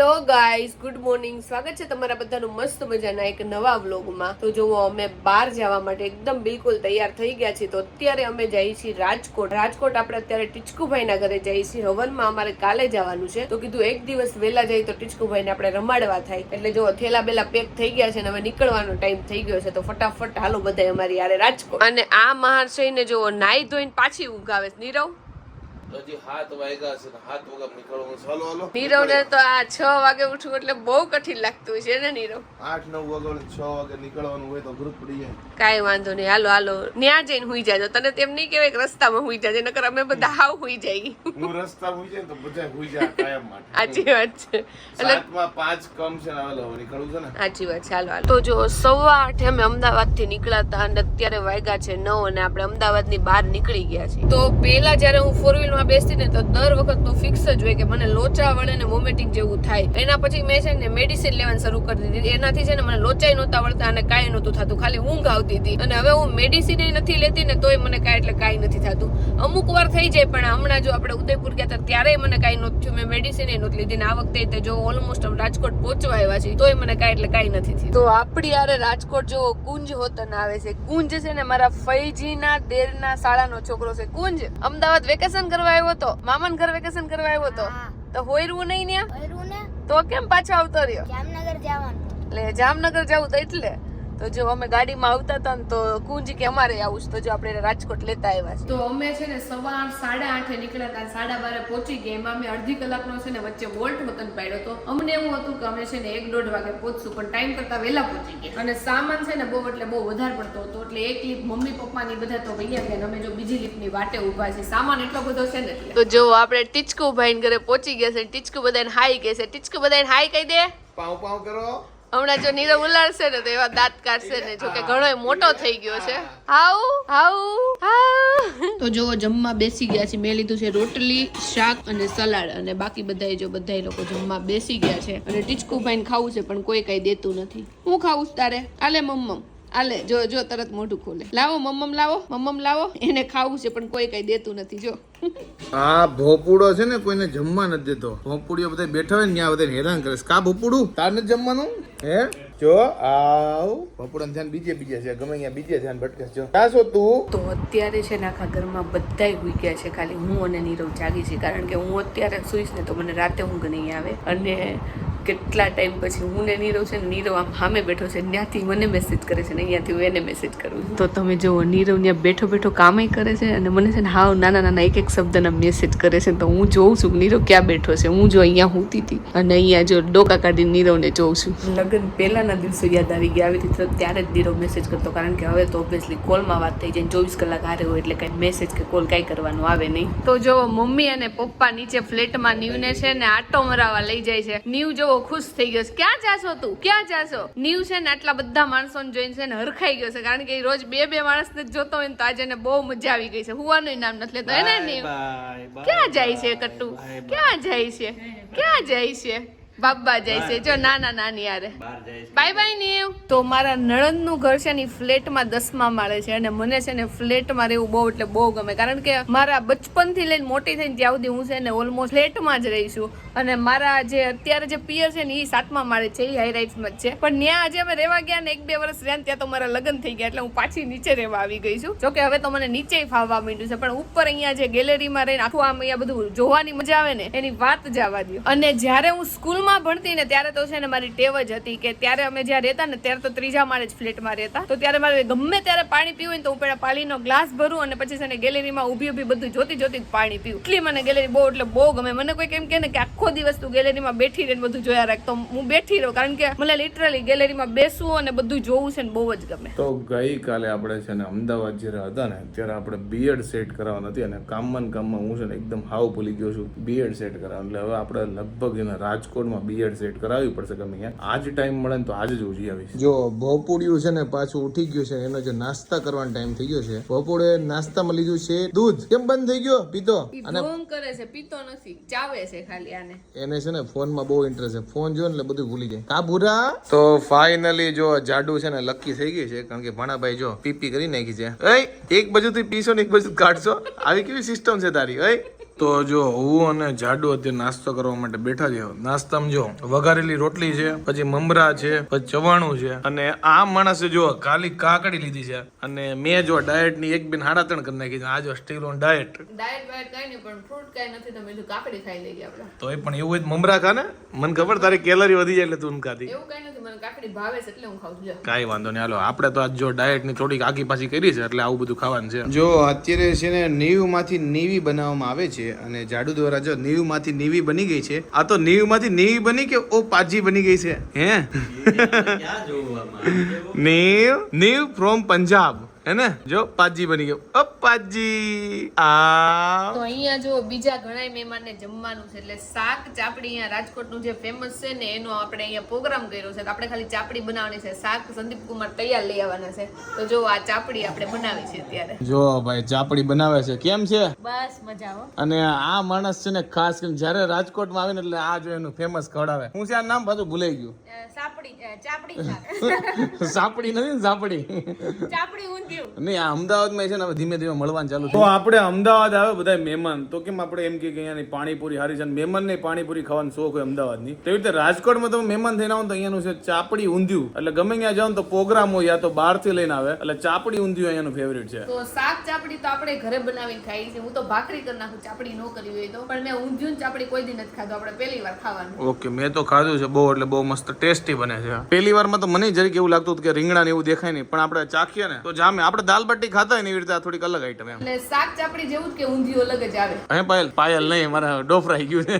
Hello guys good morning. સ્વાગત છે તમારા બધાનું મસ્ત મજાના એક નવા વ્લોગમાં. તો જુઓ, અમે બહાર જવા માટે એકદમ બિલકુલ તૈયાર થઈ ગયા છીએ. તો અત્યારે અમે જઈએ છીએ રાજકોટ. રાજકોટ આપણે અત્યારે ટીચકુભાઈના ઘરે જઈએ છીએ. હવનમાં અમારે કાલે જવાનું છે. તો કીધું એક દિવસ વહેલા જઈએ તો ટીચકુભાઈને આપણે રમાડવા થાય. એટલે જો થેલા બેલા પેક થઈ ગયા છે અને હવે નીકળવાનો ટાઈમ થઈ ગયો છે. તો ફટાફટ હાલો બધા અમારી યારે રાજકોટ. અને આ મહાશયને જો નાઈ ધોઈને પાછી ઉગાવે નીરવ? નીરવ ને તો આ છ વાગે ઉઠવું એટલે બહુ કઠિન લાગતું છે ને નીરવ? આઠ નવ વાગે છ વાગે નીકળવાનું હોય તો ગ્રુપ પડી જાય કાંઈ વાંધો નહીં. હાલો હાલો. ન્યા જઈને હુઈ જાજો. તને તેમ નહીં કહેવાય કે રસ્તામાં હુઈ જાજે નકર અમે બધા હાવ હુઈ જઈએ હું રસ્તા હુઈ જાય ને તો બધા હુઈ જાય કાયમ માટે. સાચી વાત છે. એટલે પાંચ કમ છે ને હાલો નીકળવું છે ને. સાચી વાત છે. હાલો હાલો. તો જો સવા આઠે અમે અમદાવાદથી નીકળ્યા અને અત્યારે વાગ્યા છે નવ અને આપણે અમદાવાદની બહાર નીકળી ગયા છીએ. તો પેલા જયારે હું ફોર વ્હીલ માં બેસતી ને તો દર વખત તો ફિક્સ જ હોય કે મને લોચા વળે ને વોમિટિંગ જેવું થાય. એના પછી મેં છે ને મેડિસિન લેવાનું શરૂ કરી દીધી. એનાથી છે ને મને લોચાઈ નહોતા વળતા અને કાંઈ નહોતું થતું. ખાલી ઊંઘ આવતી હતી. અને હવે હું મેડિસિન નથી લેતી ને તોય મને કાંઈ એટલે કાંઈ નથી થતું. અમુક વાર થઈ જાય પણ હમણાં જો આપણે ઉદયપુર ગયા હતા ત્યારે મને કાંઈ નહોતું થયું. મેં મેડિસિન નહોતી લીધી. ને આ વખતે જો ઓલમોસ્ટ રાજકોટ પહોંચવા આવ્યા છે તોય મને કાંઈ એટલે કાંઈ નથી થયું. તો આપણી યારે રાજકોટ જો કુંજ હોતન આવે છે. કુંજ છે ને મારા ફૈજીના દેરના શાળાનો છોકરો છે. કુંજ, અમદાવાદ વેકેશન કરવા આવ્યો તો? મામાન ઘર વેકેશન કરવા આવ્યો તો. તો હોયરું નહીં ને તો કેમ પાછો આવતો રહ્યો? જામનગર જવાનું. એટલે જામનગર જવું તો એટલે. તો જો અમે ગાડીમાં આવતા હતા ને તો કુંજ કે અમારે આવું છે તો જો આપણે રાજકોટ લેતા આવ્યા છે. તો અમે છે ને સવાર સાડા આઠે નીકળ્યા હતા સાડા બારે પહોંચી ગયા. એમાં અમે અડધી કલાકનો છે ને વચ્ચે વોલ્ટ વતન પાડ્યો તો અમને એવું હતું કે અમે છે ને એક દોઢ વાગે પહોંચશું પણ ટાઈમ કરતા વહેલા પહોંચી ગયા. અને સામાન છે ને બહુ એટલે બહુ વધારે પડતો હતો એટલે એક લીપ મમ્મી પપ્પાની બધા તો વૈયા ગયા અમે જો બીજી લીપની વાટે ઊભા છે સામાન એટલો બધો છે ને તો જો આપણે ટીચકુ ભાઈ ઘરે પહોંચી ગયા છે ટીચકુ બધાને હાઈ કહે છે. ટીચકુ બધાને હાઈ કહી દે. પાઉ પાઉં કરો. હમણાં જો નીરવ ઉલાડશે ને તો એવા દાંત કાઢશે ને, જો કે ઘણો મોટો થઈ ગયો છે. હાઉ હાઉ તો જો જમવા બેસી ગયા છે. મેં લીધું છે રોટલી, શાક અને સલાડ. અને બાકી બધાય જો બધાય લોકો જમવા બેસી ગયા છે. અને ટીચકુ ભાઈને ખાવું છે, પણ કોઈ કઈ દેતું નથી. હું ખાવું તારે? આલે મમ્મમ. આલે જો જો તરત મોઢું ખોલે. લાવો મમ્મમ લાવો મમ્મમ લાવો. એને ખાવું છે પણ કોઈ કઈ દેતું નથી જો. આ ભોપુડો છે ને કોઈને જમવા નથી દેતો. ભોપુડીઓ બધા બેઠા હોય ને ત્યાં બધા હેરાન કરે કા ભોપુડું? તાર નથી જમવાનું? હે? જો આવ. ભોપુડા ધ્યાન બીજે બીજે છે ગમે અહીંયા બીજે ધ્યાન ભટકે છે. જો ક્યાં છો તું? તો અત્યારે છે ને આખા ઘરમાં બધાય હુઈ ગયા છે ખાલી હું અને નીરવ જાગી છે કારણ કે હું અત્યારે સુઈશ ને તો મને રાતે ઊંઘ નહીં આવે. અને કેટલા ટાઈમ પછી હું ને નીરવ છે ને નીરવ આમ સામે બેઠો છે ત્યાંથી મને મેસેજ કરે છે ને અહીંયાથી હું એને મેસેજ કરું છું. તો તમે જુઓ નીરવ ત્યાં બેઠો બેઠો કામે કરે છે અને મને છે ને હાવ નાના નાના એક એક શબ્દના મેસેજ કરે છે. તો હું જોઉં છું નીરવ ક્યાં બેઠો છે? હું જો અહીંયા હુંતી હતી અને અહીંયા જો ડોકા કાઢીને નીરવને જોઉં છું. લગ્ન પહેલાના દિવસો યાદ આવી ગયા આવી હતી ત્યારે જ નીરવ મેસેજ કરતો કારણ કે હવે તો ઓબ્વિયસલી કોલમાં વાત થઈ જાય ચોવીસ કલાક હારે હોય એટલે કઈ મેસેજ કે કોલ કાંઈ કરવાનું આવે નહીં. તો જો મમ્મી અને પપ્પા નીચે ફ્લેટમાં નીવને છે ને આટો મરાવા લઈ જાય છે. નીવ જોવો ખુશ થઈ ગયો છે. ક્યાં જાશો તું? ક્યાં જાશો? નીવ છે ને આટલા બધા માણસોને જોઈને છે ને હરખાઈ ગયો છે. કારણ કે રોજ બે બે માણસને જોતો હોય ને તો આજે એને બહુ મજા આવી ગઈ છે. હુવાનું નામ નથી લેતો. એને નીવ ક્યાં જાય છે કટ્ટુ? ક્યાં જાય છે? ક્યાં જાય છે? બાબા જાય છે. જો નાના નાની યારે બાય બાય નીવ. તો મારા નણંદનું ઘર છે ને ફ્લેટમાં દસમા માળે છે અને મને છે ને ફ્લેટમાં રહેવું બહુ એટલે બહુ ગમે. કારણ કે મારા બચપનથી લઈને મોટી થઈને ત્યાં સુધી હું છે ને ઓલમોસ્ટ ફ્લેટમાં જ રહીશું અને મારા જે અત્યારે જે પિયર છે ને એ સાતમા માળે છે એ હાઈ રાઇટ્સમાં જ છે. પણ ત્યાં આજે અમે રહેવા ગયા ને એક બે વર્ષ રહ્યા ત્યાં તો મારા લગ્ન થઈ ગયા એટલે હું પાછી નીચે રહેવા આવી ગઈ છું. જોકે હવે તો મને નીચે ફાવવા માંડ્યું છે પણ ઉપર અહીંયા જે ગેલેરીમાં રહીને આખું આમ અહીંયા બધું જોવાની મજા આવે ને એની વાત જવા દો અને જ્યારે હું સ્કૂલમાં ભણતી ને ત્યારે તો છે ને મારી ટેવ જ હતી કે ત્યારે અમે જ્યાં રહેતા ને ત્યારે તો ત્રીજા માળે જ ફ્લેટમાં રહેતા. તો ત્યારે મારે ગમે ત્યારે પાણી પીવું હોય તો હું પેલા પાણીનો ગ્લાસ ભરું અને પછી છે ને ગેલેરીમાં ઊભી ઊભી બધું જોતી જોતી પાણી પીવું. એટલી મને ગેલેરી બહુ, એટલે બહુ ગમે. મને કોઈ કેમ કે ને કે આખો દિવસ તું ગેલેરીમાં બેઠી રહીને બધું જોયા રાખ. તો હું બેઠી રહું કારણ કે મને લિટરલી ગેલેરીમાં બેસવું અને બધું જોવું છે ને બહુ જ ગમે. તો ગઈકાલે આપણે છે ને અમદાવાદ જ્યારે હતા ને, ત્યારે આપણે બીએડ સેટ કરાવવા નથી અને કામમાં કામમાં હું છે ને એકદમ હાવ ભૂલી ગયો છું. બીએડ સેટ કરાવ એટલે હવે આપણે લગભગ એને રાજકોટમાં બીએડ સેટ કરાવવી પડશે ગમે ત્યાં આજ ટાઈમ મળે ને તો આજે જ ઉજી આવીશ. જો ભોપુડિયું છે ને પાછું ઉઠી ગયું છે એનો જે નાસ્તા કરવાનો ટાઈમ થઈ ગયો છે ભોપુડે નાસ્તામાં લીધું છે દૂધ. કેમ બંધ થઈ ગયો? પીતો. અને કરે છે પીતો નથી. ચાવે છે ખાલી આને. એને છે ને ફોનમાં બહુ ઇન્ટરેસ્ટ છે. ફોન જો ને એટલે બધું ભૂલી જાય. કાબુરા તો ફાઇનલી જો જાડુ છે ને લકી થઈ ગઈ છે કારણ કે ભાણાભાઈ જો પીપી કરી નાખી છે. એય એક બાજુથી પીશો ને એક બાજુ કાઢશો આવી કેવી સિસ્ટમ છે તારી? એય. તો જો હું અને જાડુ અત્યારે નાસ્તો કરવા માટે બેઠા છે નાસ્તામાં જો વઘારેલી રોટલી છે પછી મમરા છે પછી ચવાણું છે. અને આ માણસે જો ખાલી કાકડી લીધી છે. અને મેં જો ડાયટની એક બેન હાડા ત્રણ કરી નાખી આ જો સ્ટીલ ઓન ડાયટ ડાયટ વાયટ કઈ નહીં પણ ફ્રૂટ કઈ નથી તમે જો કાકડી ખાઈ લઈએ આપણે. તો એ પણ એવું હોય મમરા ખા ને? મને ખબર તારી કેલરી વધી જાય એટલે તું ખાધી એવું કઈ નથી મને કાકડી ભાવે છે એટલે હું ખાઉં છું. જો. કાંઈ વાંધો નહીં. હાલો આપણે તો આજ જો ડાયટની થોડીક આગી પાછી કરી છે એટલે આવું બધું ખાવાનું છે. જો અત્યારે છે ને નીવમાંથી નેવી બનાવવામાં આવે છે. અને જાડુ દ્વારા જો નીવમાંથી નીવી બની ગઈ છે આ તો નીવમાંથી નીવી બની કે ઓ પાજી બની ગઈ છે? હે? નીવ નીવ ફ્રોમ પંજાબ હે ને જો પાજી બની ગયો. અ પાજી આ તો અહીંયા જો બીજા ઘણા મહેમાનને જમવાનું છે એટલે શાક ચાપડી અહીંયા રાજકોટનું જે ફેમસ છે ને એનો આપણે અહીંયા પ્રોગ્રામ કર્યો છે. તો આપણે ખાલી ચાપડી બનાવવાની છે. શાક સંદીપ કુમાર તૈયાર લઈ આવવાના છે. તો જો આ ચાપડી આપણે બનાવી છે અત્યારે. જો ભાઈ ચાપડી બનાવે છે. કેમ છે? બસ મજા હો. અને આ માણસ છે ને ખાસ કરીને જ્યારે રાજકોટમાં આવે ને એટલે આ જો એનું ફેમસ ખવડાવે. હું છે આ નામ પાછું ભૂલાઈ ગયું. સાપડી ચાપડી સાપડી નથી ને સાપડી. ચાપડી ઊંધિયું નહીં આ અમદાવાદમાં છે ને હવે ધીમે ધીમે મળવાનું ચાલુ તો આપણે અમદાવાદ આવે બધા મહેમાન. તો કેમ આપણે એમ કે અહીંયાની પાણીપુરી હારી છે મહેમાન ને પાણીપુરી ખાવાનો શોખ હોય અમદાવાદની. તેવી રીતે રાજકોટમાં તમે મહેમાન થઈને આવો તો અહીંયાનું છે ચાપડી ઊંધિયું. એટલે ગમે ત્યાં જાઓ તો પ્રોગ્રામ હોય યા તો બહારથી લઈને આવે. એટલે ચાપડી ઊંધિયું અહીંયાનું ફેવરેટ છે. તો શાક ચાપડી તો આપણે ઘરે બનાવીને ખાઈ છે હું તો ભાખરી કરી નાખું ચાપડી ન કરી હોય તો. પણ મેં ઊંધિયું ચાપડી કોઈ દી નથી ખાધું. આપણે પહેલી વાર ખાવાનું. ઓકે મેં તો ખાધું છે બહુ એટલે બહુ મસ્ત ટેસ્ટી બને છે. પહેલી વારમાં તો મને જરીક એવું લાગતું હતું કે રીંગણા ને એવું દેખાય નહીં. પણ આપણે ચાખીએ ને તો જામે. આપણે દાલ બાટી ખાતા હોય ને એવી રીતે આ થોડીક અલગ આઈટમ એમ. એટલે શાક ચાપડી જેવું જ કે ઊંધિયું અલગ જ આવે. હે પાયલ પાયલ નહીં મારા ડોફરાઈ ગયું છે.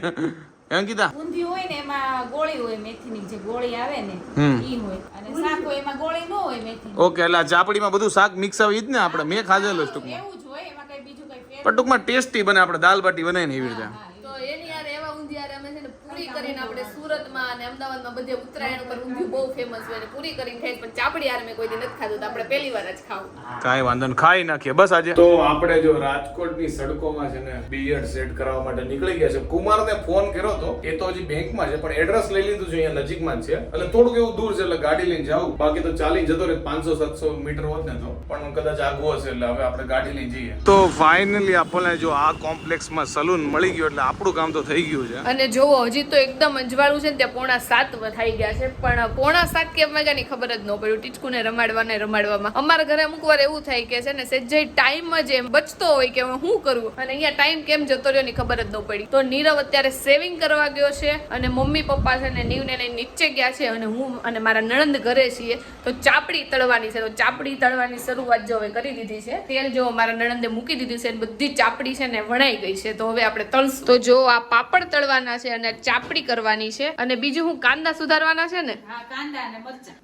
એમ કીધા હોય ને એમાં ગોળી હોય મેથીની જે ગોળી આવે ને હમ. ઈ હોય. અને શાક હોય એમાં ગોળી ન હોય મેથી ઓકે એટલે ચાપડીમાં બધું શાક મિક્સ આવે ઈ જ ને આપણે? મેં ખાધેલું ટૂંકમાં. એવું જ હોય એમાં કઈ બીજું કઈ પણ ટૂંકમાં ટેસ્ટી બને આપણે દાલ બાટી બનાવીએ ને એવી રીતે તો એની યાર એવા ઊંધિયા અમે છે ને પૂરી કરીને આપણે સુરતમાં અને અમદાવાદમાં બધે ઉત્તરાયણ ઉપર ઊંધિયું બહુ ફેમસ હોય ને પૂરી કરીને ખાઈ પણ ચાપડી મેં કોઈ દી નથી ખાધું તો આપણે પહેલી વાર જ ખાવું. કાંઈ વાંધો નહીં ખાઈ નાખીએ બસ આજે. તો આપણે જો રાજકોટની સડકોમાં છે ને બિયર સેટ કરાવવા માટે નીકળી ગયા છે. કુમારને ફોન કર્યો તો એ તો હજી બેંકમાં છે પણ એડ્રેસ લઈ લીધું છે અહીંયા નજીકમાં છે. એટલે થોડુંક એવું દૂર છે એટલે ગાડી લઈને જાવ બાકી તો ચાલી જતો રહે પાંચસો સાતસો મીટર હોત ને તો. પણ કદાચ આગું હશે એટલે હવે આપણે ગાડી લઈને જઈએ. તો ફાઇનલી આપણને જો આ કોમ્પ્લેક્સમાં સલૂન મળી ગયું એટલે આપણું કામ તો થઈ ગયું છે. અને જોવો હજી તો એકદમ અજવાળું છે ને ત્યાં પોણા સાત થઈ ગયા છે, પણ પોણા સાત કેમ વાગ્યા ની ખબર જ ન પડ્યું ટીચકુને રમાડવા ને રમાડવામાં. અમારા ઘરે અમુક વાર એવું થાય કે છે ને સેજ્જય ટાઈમ જ એમ બચતો હોય કે હું શું કરું? અને અહીંયા ટાઈમ કેમ જતો રહ્યો ની ખબર જ ન પડી. તો નીરવ અત્યારે સેવિંગ કરવા ગયો છે અને મમ્મી પપ્પા છે ને નીવને લઈને નીચે ગયા છે અને હું અને મારા નણંદ ઘરે છીએ. તો ચાપડી તળવાની છે. તો ચાપડી તળવાની શરૂઆત જો હવે કરી દીધી છે. તેલ જો મારા નણંદે મૂકી દીધું છે બધી ચાપડી છે ને વણાઈ ગઈ છે. તો હવે આપણે તળશું. તો જો આ પાપડ તળવાના છે અને ચાપડી કરવાની છે. અને બીજું હું કાંદા સુધારવાના છે ને?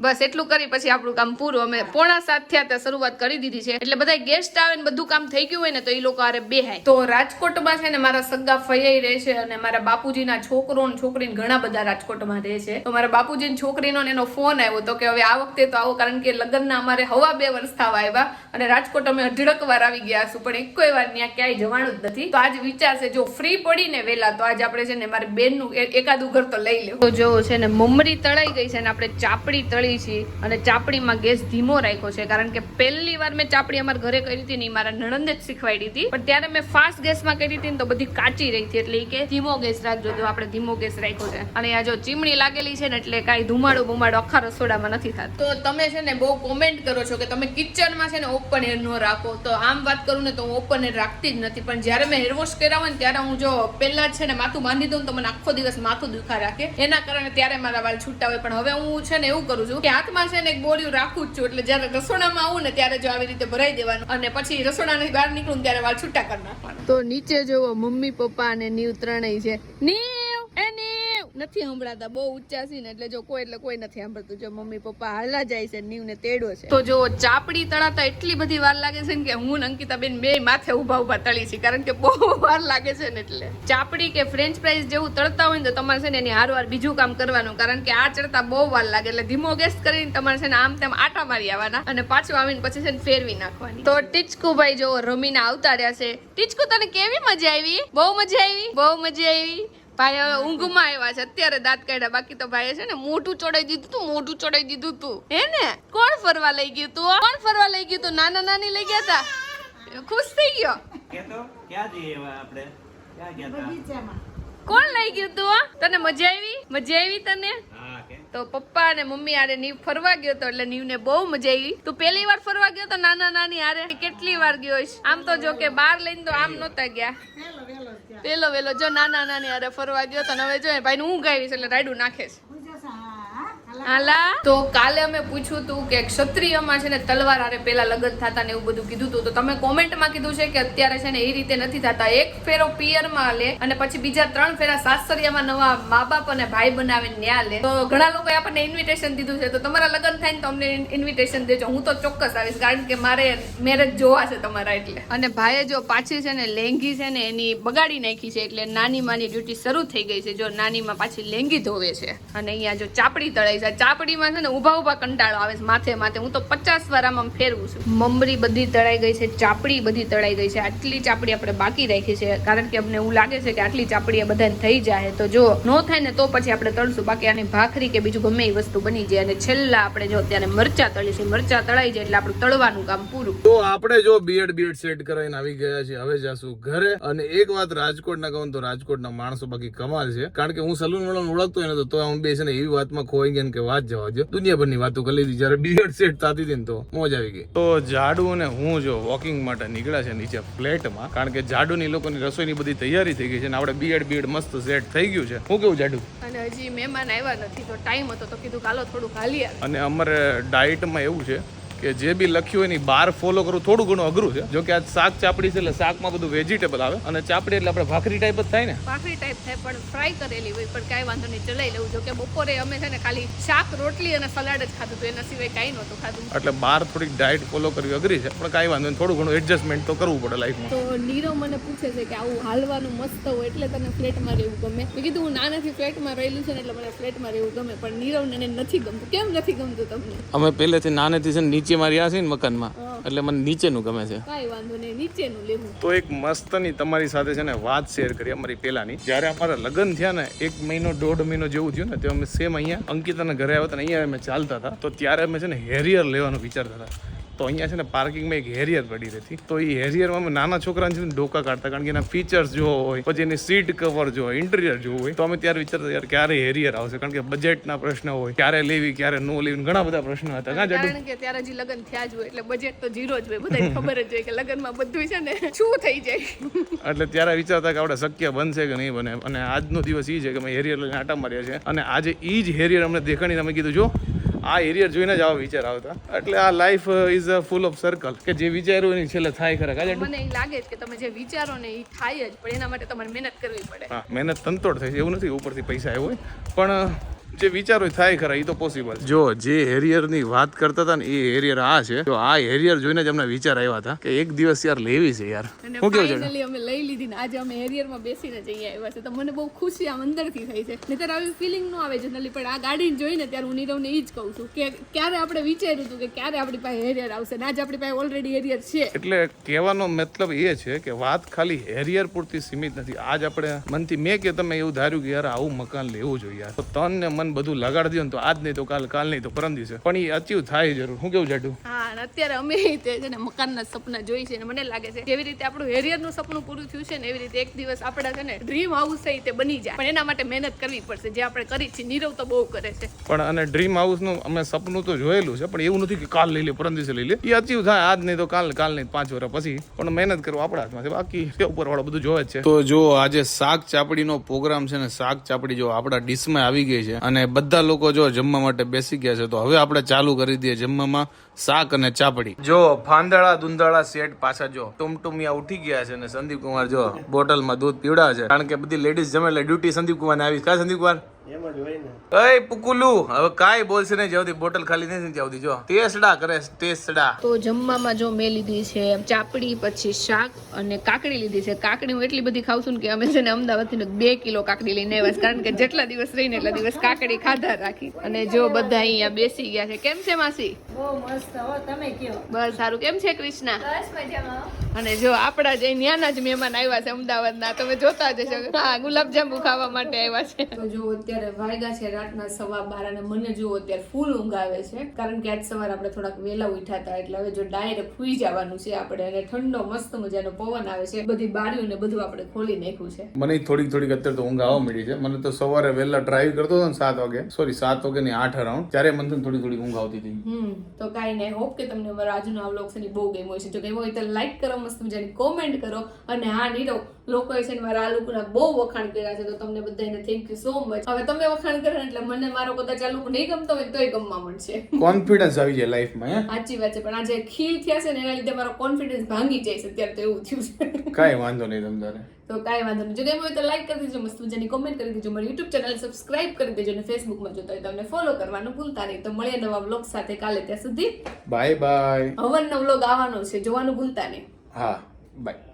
બસ એટલું કરી પછી આપણું કામ પૂરું. અમે પોણા સાત થયા ત્યાં શરૂઆત કરી દીધી છે. એટલે બધા ગેસ્ટ આવે ને બધું કામ થઈ ગયું હોય ને તો એ લોકો આરે બેહાય. તો રાજકોટમાં છે ને મારા સગા ફૈયાઈ રહે છે અને મારા બાપુજીના છોકરો ને છોકરીને ઘણા બધા રાજકોટમાં રહે છે. તો મારા બાપુજીની છોકરીનો ને એનો ફોન આવ્યો તો કે હવે આ વખતે તો આવો કારણ કે લગ્નના અમારે હવા બે વર્ષ થવા આવ્યા અને રાજકોટ અમે અઢળક વાર આવી ગયા છું પણ એકોય વાર ત્યાં ક્યાંય જવાનું જ નથી. તો આજ વિચાર છે જો ફ્રી પડીને વેલા તો આજ આપણે છે ને મારી બેનનું એકાદું ઘર તો લઈ લેવું. તો જો છે ને મમરી તળાઈ ગઈ છે ને આપણે ચાપડી તળી છે અને ચાપડીમાં ગેસ ધીમો રાખ્યો છે. કારણ કે પહેલી વાર મેં ચાપડી અમારા ઘરે કરી હતી ને મારા નણંદે જ શીખવાડી હતી. પણ ત્યારે મેં ફાસ્ટ ગેસમાં કરી હતી ને તો બધી કાચી રહી હતી. એટલે કે ધીમો ગેસ રાખજો તો આપણે ધીમો ગેસ રાખ્યો છે. અને આ જો ચીમણી લાગેલી છે ને એટલે કાંઈ ધુમાડો બુમાડો આખા રસોડામાં નથી થતો. તો તમે છે ને બહુ કોમેન્ટ કરો છો કે તમે કિચનમાં છે ને ઓપન એર ન રાખો. તો આમ વાત કરું ને તો હું ઓપન એર રાખતી જ નથી. પણ જ્યારે મેં હેરવોશ કર્યા હોય ને ત્યારે હું જો પહેલા છે ને માથું બાંધી દઉં તો મને આખો દિવસ માથું દુખા રાખે. એના કારણે ત્યારે મારા વાળ છૂટા હોય, પણ હવે હું છે ને એવું કરું છું કે હાથમાં છે ને એક બોરિયું રાખું જ છું, એટલે જ્યારે રસોડામાં આવું ને ત્યારે જો આવી રીતે ભરાઈ દેવાનું અને પછી રસોડાની બહાર નીકળું ત્યારે વાળ છૂટા કરી નાખવાના. તો નીચે જોવો મમ્મી, પપ્પા અને નીવ ત્રણેય છે. નીવ! નથી સંભળાતા, બહુ ઊંચા છે ને, એટલે જો કોઈ, એટલે કોઈ નથી સાંભળતું. જો મમ્મી પપ્પા હાલા જાય છે નીવ ને તેડો છે. તો જો ચાપડી તળાતા એટલી બધી વાર લાગે છે ને કે હું અંકિતા બેન બે માથે ઊભા ઊભા તળી છે, કારણ કે બહુ વાર લાગે છે ને એટલે. ચાપડી કે ફ્રેન્ચ ફ્રાઈઝ જેવું તળતા હોય ને તો તમારે છે ને એની હારવાર બીજું કામ કરવાનું, કારણ કે આ ચડતા બહુ વાર લાગે, એટલે ધીમો ગેસ કરીને તમારે છે ને આમ તેમ આટા મારી આવવાના અને પાછું આવીને પછી છે ને ફેરવી નાખવાની. તો ટીચકુભાઈ જો રમીને આવતા રહ્યા છે. ટીચકુ, તને કેવી મજા આવી? બહુ મજા આવી? બહુ મજા આવી? ભાઈ હવે ઊંઘમાં આવ્યા છે. અત્યારે દાંત કાઢ્યા. બાકી તો ભાઈ છે ને મોઢું ચોડાઈ દીધું તું મોઢું ચોડાઈ દીધું તું. હે ને? કોણ ફરવા લઈ ગયું તું કોણ ફરવા લઈ ગયું તું? નાના નાની લઈ ગયા તા? ખુશ થઈ ગયો? કે ક્યાં જઈએ આપણે? ક્યાં ગયા તા? કોણ લઈ ગયું તું તને મજા આવી? મજા આવી તને? તો પપ્પા અને મમ્મી આરે નીવ ફરવા ગયો તો એટલે નીવને બહુ મજા આવી તું પહેલી વાર ફરવા ગયો તો નાના નાની આરે કેટલી વાર ગયો? આમ તો જો કે બાર લઈને તો આમ નહોતા ગયા. પેલો વેલો જો નાના નાની આરે ફરવા ગયો તો હવે જો ભાઈ હું ગાવીશ એટલે રાયડું નાખે છે. હાલા તો કાલે અમે પૂછ્યું હતું કે ક્ષત્રિયમાં છે ને તલવાર હારે પેલા લગ્ન થતા ને એવું બધું કીધું હતું તો તમે કોમેન્ટમાં કીધું છે કે અત્યારે છે ને એ રીતે નથી થતા. એક ફેરો પિયરમાં લે અને પછી બીજા ત્રણ ફેરા સાસરિયામાં નવા મા બાપ અને ભાઈ બનાવે ન્યા લે. તો ઘણા લોકોએ આપણને ઇન્વિટેશન દીધું છે. તો તમારા લગ્ન થાય ને તો અમને ઇન્વિટેશન દેજો. હું તો ચોક્કસ આવીશ કારણ કે મારે મેરેજ જોવા છે તમારા એટલે. અને ભાઈએ જો પાછી છે ને લેંગી છે ને એની બગાડી નાખી છે એટલે નાની માની ડ્યુટી શરૂ થઈ ગઈ છે. જો નાનીમાં પાછી લેંગી ધોવે છે. અને અહીંયા જો ચાપડી તળાઈ છે ચાપડીમાં છે ને ઊભા ઊભા કંટાળો આવે છે માથે માથે. હું તો પચાસ વાર ફેરવું છું. મમરી બધી તળાઈ ગઈ છે, ચાપડી બધી તળાઈ ગઈ છે. આટલી ચાપડી આપણે બાકી રાખી છે. કારણ કે અમને એવું લાગે છે કે આટલી ચાપડી બધાને થઈ જાય. તો જો નો થાય ને તો પછી આપણે તળશું. બાકી આની ભાખરી કે બીજું ગમે એ વસ્તુ બની જાય. અને છેલ્લા આપણે જો અત્યારે મરચા તળી છે મરચા તળાઈ જાય એટલે આપણું તળવાનું કામ પૂરું. તો આપણે જો બીએડ બીએડ સેટ કરાવીને આવી ગયા છે હવે જાશું ઘરે. અને એક વાત રાજકોટના કહું તો રાજકોટના માણસો બાકી કમાલ છે. કારણ કે હું સલૂન વાળાને ઓળખતો હોય ને તો હું બેસીને એવી વાતમાં ખોઈ ગયા ને કે વાત જવા દો દુનિયાભરની વાતો કરી લીધી. જયારે બીએડ સેટ થતી હતી ને તો મોજ આવી ગઈ. તો જાડુ અને હું જો વોકિંગ માટે નીકળ્યા છે નીચે ફ્લેટમાં કારણ કે જાડુની લોકોની રસોઈની બધી તૈયારી થઈ ગઈ છે અને આપણે બીએડ બીએડ મસ્ત સેટ થઈ ગયું છે. હું કેવું જાડુ? અને હજી મહેમાન આવ્યા નથી તો ટાઈમ હતો તો કીધું કાલો થોડું ખાલી અને અમારે ડાયટમાં એવું છે કે જે બી લખ્યું હોય એની બાર ફોલો કરવું થોડું ઘણું અઘરું છે. જો કે આ શાક ચાપડી છે એટલે શાકમાં બધું વેજીટેબલ આવે. અને ચાપડી એટલે આપણે ભાખરી ટાઈપ જ થાય ને. ભાખરી ટાઈપ થાય પણ ફ્રાય કરેલી હોય પણ કાંઈ વાંધો નહીં ચલાવી લેવું. જો કે બપોરે અમે છે ને ખાલી શાક રોટલી અને સલાડ જ ખાધું હતું. એના સિવાય કાંઈ નહોતું ખાધું. એટલે બાર થોડીક ડાયટ ફોલો કરવી અઘરી છે પણ કાંઈ વાંધો નહીં થોડું ઘણું એડજસ્ટમેન્ટ તો કરવું પડે લાઈફમાં તો નીરવ મને પૂછે છે કે આવું હાલવાનું મસ્ત હોય એટલે તને ફ્લેટમાં રહેવું ગમે? મેં કીધું હું નાનાથી ફ્લેટમાં રહેલું છે ને એટલે મને ફ્લેટમાં રહેવું ગમે. પણ નીરવને નથી ગમતું. કેમ નથી ગમતું તમને? અમે પહેલેથી નાનેથી છે ને નીચે મારી રહ્યા છે ને મકાનમાં. એટલે મને નીચેનું ગમે છે. કાંઈ વાંધો નહીં નીચેનું લેવું. તો એક મસ્તની તમારી સાથે છે ને વાત શેર કરી અમારી પેલાની જ્યારે અમારા લગ્ન થયા ને એક મહિનો દોઢ મહિનો જેવું થયું ને તે અમે સેમ અહીંયા અંકિતાના ઘરે આવ્યા હતા ને અહીંયા અમે ચાલતા હતા. તો ત્યારે અમે છે ને હેરિયર લેવાનું વિચારતા હતા. તો અહીંયા છે ને પાર્કિંગમાં એક હેરિયર પડી રહેતી. તો એ હેરિયરમાં અમે નાના છોકરાને છે ને ડોકા કાઢતા કારણ કે એના ફીચર્સ જો હોય પછી એની સીટ કવર જો હોય ઇન્ટિરિયર જો હોય તો અમે ત્યારે વિચારતા યાર ક્યારે હેરિયર આવશે? કારણ કે બજેટના પ્રશ્ન હોય ક્યારે લેવી ક્યારે નો લેવી ઘણા બધા પ્રશ્નો હતા. કારણ કે ત્યારે હજી લગ્ન થયા જ હોય એટલે બજેટ તો ઝીરો જ હોય બધાને ખબર જ હોય કે લગ્નમાં બધું છે ને શું થઈ જાય. એટલે ત્યારે વિચારતા કે આપણે શક્ય બનશે કે નહીં બને. અને આજનો દિવસ એ છે કે અમે હેરિયર લઈને આટા માર્યા છે. અને આજે એ જ હેરિયર અમને દેખાડીને અમે કીધું જો આ એરિયર જોઈને જ આવા વિચાર આવતા. એટલે આ life is a full of circle કે જે વિચાર્યું એની છેલ્લે થાય ખરા. કાજે મને એ લાગે છે કે તમે જે વિચારો ને એ થાય જ પણ એના માટે તમારે મહેનત કરવી પડે. હા મહેનત તંતોડ થાય છે. એવું નથી ઉપરથી પૈસા આવ્યો હોય. પણ જે વિચારો થાય ખરા એ તો પોસિબલ જો જે હેરિયરની વાત કરતા હતા ને એ હેરિયર આ છે. તો આ હેરિયર જોઈને જ અમને વિચાર આવ્યા હતા કે એક દિવસ યાર લેવી છે યાર. હું કેવું છે? અમે લઈ લીધી ને આજે અમે હેરિયરમાં બેસીને જઈએ આવ્યા છે. તો મને બહુ ખુશી આમ અંદરથી થઈ છે. નહીતર આવી ફિલિંગ ન આવે જનરલી પણ આ ગાડીને જોઈને ત્યારે હું નીરવને એ જ કહું છું કે ક્યારે આપણે વિચાર્યું હતું કે ક્યારે આપણી પાસે હેરિયર આવશે ને આજે આપણી પાસે ઓલરેડી હેરિયર છે. એટલે કહેવાનો મતલબ એ છે કે વાત ખાલી હેરિયર પૂરતી સીમિત નથી. આજ આપણે મનથી મેં કે તમે એવું ધાર્યું કે યાર આવું મકાન લેવું જોઈએ યાર. તો તન ને મન બધું લગાડી દો ને તો આજ નહીં તો કાલ કાલ નહીં તો પરમ દિવસે. પણ એ અચીવ થાય જરૂર. હું કેવું જાડું? હા અત્યારે અમે તે છે ને મકાનના સપના જોઈ છે ને મને લાગે છે. જેવી રીતે આપણું હેરિયરનું સપનું પૂરું થયું છે ને એવી રીતે એક દિવસ આપણા છે ને ડ્રીમ હાઉસ છે તે બની જાય. પણ એના માટે મહેનત કરવી પડશે. જે આપણે કરી છે નીરવ તો બહુ કરે છે. પણ અને ડ્રીમ હાઉસનું અમે સપનું તો જોયેલું છે પણ એવું નથી કે કાલ લઈ લે પરમ દિવસે લઈ લે. એ અચીવ થાય. આજ નહીં તો કાલ કાલ નહીં પાંચ વર્ષ પછી. પણ મહેનત કરવું આપણા હાથમાં છે. બાકી ઉપર વાળો બધું જોવે છે. તો જો આજે શાક ચાપડીનો પ્રોગ્રામ છે ને શાક ચાપડી જો આપણા ડીશમાં આવી ગઈ છે અને બધા લોકો જો જમવા માટે બેસી ગયા છે, તો હવે આપણે ચાલુ કરી દઈએ જમવામાં શાક અને ચાપડી. જો ફાંદળા દુંદાળા સેટ પાછા જો. ટુમટુમિયા ઉઠી ગયા છે અને સંદીપ કુમાર જો બોટલમાં દૂધ પીવડાવે છે. કારણ કે બધી લેડીઝ જમે એટલે ડ્યુટી સંદીપ કુમાર ને આવી. કા સંદીપ કુમાર? અય પુકુલુ હવે કાઈ બોલશે નહીં જ્યાં બોટલ ખાલી નથી ત્યાં જો. ટેસડા કરે ટેસડા. તો જમવામાં જો મેં લીધી છે ચાપડી પછી શાક અને કાકડી લીધી છે. કાકડી હું એટલી બધી ખાઉં છું કે અમે છે ને અમદાવાદથી બે કિલો કાકડી લઈને આવ્યા કારણ કે જેટલા દિવસ રહીને એટલા દિવસ કાકડી ખાધા રાખી. અને જો બધા અહીંયા બેસી ગયા છે. કેમ છે માસી? બહુ મસ્ત. હો તમે કયો? બસ સારું. કેમ છે કૃષ્ણા? અને જો આપણા જે ન્યાના જ મહેમાન આવ્યા છે અમદાવાદના તમે જોતા જ હશો. હા ગુલાબજાંબુ ખાવા માટે આવ્યા છે. જો અત્યારે વાગ્યા છે રાતના સવા બાર અને મને જુઓ અત્યારે ફૂલ ઊંઘ આવે છે. કારણ કે આજ સવારે આપણે થોડાક વહેલા ઉઠ્યા હતા એટલે હવે જો ડાયરેક્ટ ફૂઈ જવાનું છે આપણે અને ઠંડો મસ્ત મજાનો પવન આવે છે. બધી બારીઓ ને બધું આપણે ખોલી નાખ્યું છે. મને થોડીક થોડીક અત્યારે તો ઊંઘ આવવા મળી છે. મને તો સવારે વહેલા ડ્રાઈવ કરતો હતો ને સાત વાગે. સોરી સાત વાગે ની આઠ અરાઉન્ડ ત્યારે મને થોડી થોડી ઊંઘ આવતી હતી. હમ તો કાંઈ નહીં. હોપ કે તમને અમારો આજનો આ વ્લોગ બહુ ગમ્યો છે જો ગમ્યો હોય તો લાઈક કરો મસ્ત મજાની કોમેન્ટ કરો અને હા નીરવ લોકોએ છે મારા આ લોકોના બહુ વખાણ કર્યા છે તો તમને બધાને થેન્ક યુ સો મચ હવે તમે વખાણ કરો એટલે મને મારો કદાચ આ લોકો નહીં ગમતો હોય તોય ગમવા મળશે કોન્ફિડન્સ આવી જાય લાઈફમાં સાચી વાત છે પણ આજે ખીલ થયા છે ને એના લીધે મારો કોન્ફિડન્સ ભાંગી જાય છે અત્યારે તો એવું થયું છે. કાંઈ વાંધો નહીં તમારે તો કાંઈ વાંધો નહીં. જો હોય તો લાઈક કરી દેજો મસ્ત મજાની કોમેન્ટ કરી દેજો મારી યુટ્યુબ ચેનલ સબસ્ક્રાઇબ કરી દેજો અને ફેસબુકમાં જોતા હોય તમને ફોલો કરવાનું ભૂલતા નહીં. તો મળીએ નવા વ્લોગ સાથે કાલે ત્યાં સુધી. બાય બાય હવનનો વ્લોગ આવવાનો છે જોવાનું ભૂલતા નહીં. હા બાય